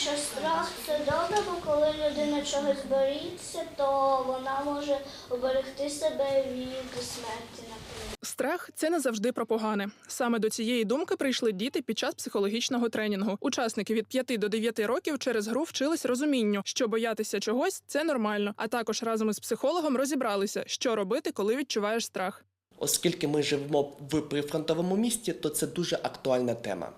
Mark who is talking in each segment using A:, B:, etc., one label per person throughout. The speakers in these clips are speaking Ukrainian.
A: що страх це добре, бо коли людина чогось боїться, то вона може оберегти себе від смерті, наприклад.
B: Страх це не завжди про погане. Саме до цієї думки прийшли діти під час психологічного тренінгу. Учасники від 5 до 9 років через гру вчились розумінню, що боятися чогось це нормально. А також разом із психологом розібралися, що робити, коли відчуваєш страх.
C: Оскільки ми живемо в прифронтовому місті, то це дуже актуальна тема.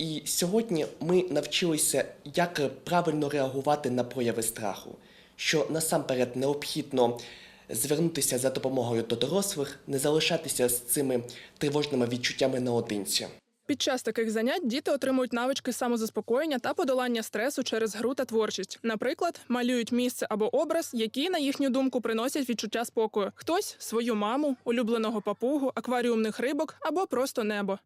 C: І сьогодні ми навчилися, як правильно реагувати на прояви страху, що насамперед необхідно звернутися за допомогою до дорослих, не залишатися з цими тривожними відчуттями наодинці.
B: Під час таких занять діти отримують навички самозаспокоєння та подолання стресу через гру та творчість. Наприклад, малюють місце або образ, які, на їхню думку, приносять відчуття спокою. Хтось свою маму, улюбленого папугу, акваріумних рибок або просто небо.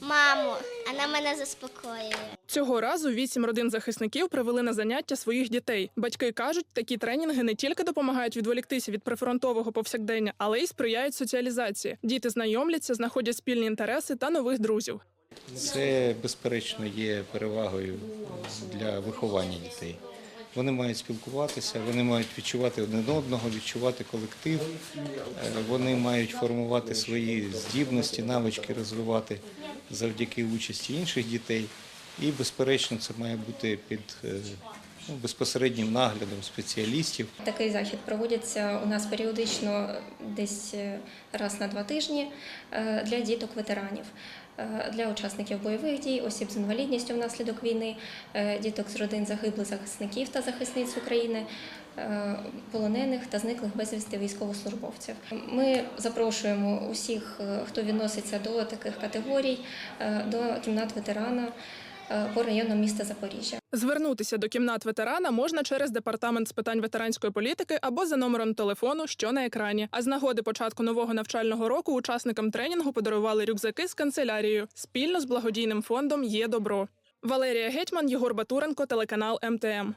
A: Маму, вона мене заспокоює.
B: Цього разу вісім родин захисників привели на заняття своїх дітей. Батьки кажуть, такі тренінги не тільки допомагають відволіктися від прифронтового повсякдення, але й сприяють соціалізації. Діти знайомляться, знаходять спільні інтереси та нових друзів.
D: Це безперечно є перевагою для виховання дітей. Вони мають спілкуватися, вони мають відчувати один одного, відчувати колектив, е, вони мають формувати свої здібності, навички розвивати завдяки участі інших дітей. І, безперечно, це має бути під е, безпосереднім наглядом спеціалістів.
E: Такий захід проводиться у нас періодично десь е, раз на два тижні е, для діток ветеранів, е, для учасників бойових дій, осіб з інвалідністю внаслідок війни, діток з родин загиблих захисників та захисниць України, полонених та зниклих безвісти військовослужбовців. Ми запрошуємо усіх, хто відноситься до таких категорій, до кімнат ветерана по району міста Запоріжжя.
B: Звернутися до кімнат ветерана можна через департамент з питань ветеранської політики або за номером телефону, що на екрані. А з нагоди початку нового навчального року учасникам тренінгу подарували рюкзаки з канцелярією спільно з благодійним фондом Є добро. Валерія Гетьман, Єгор Батуренко, телеканал МТМ.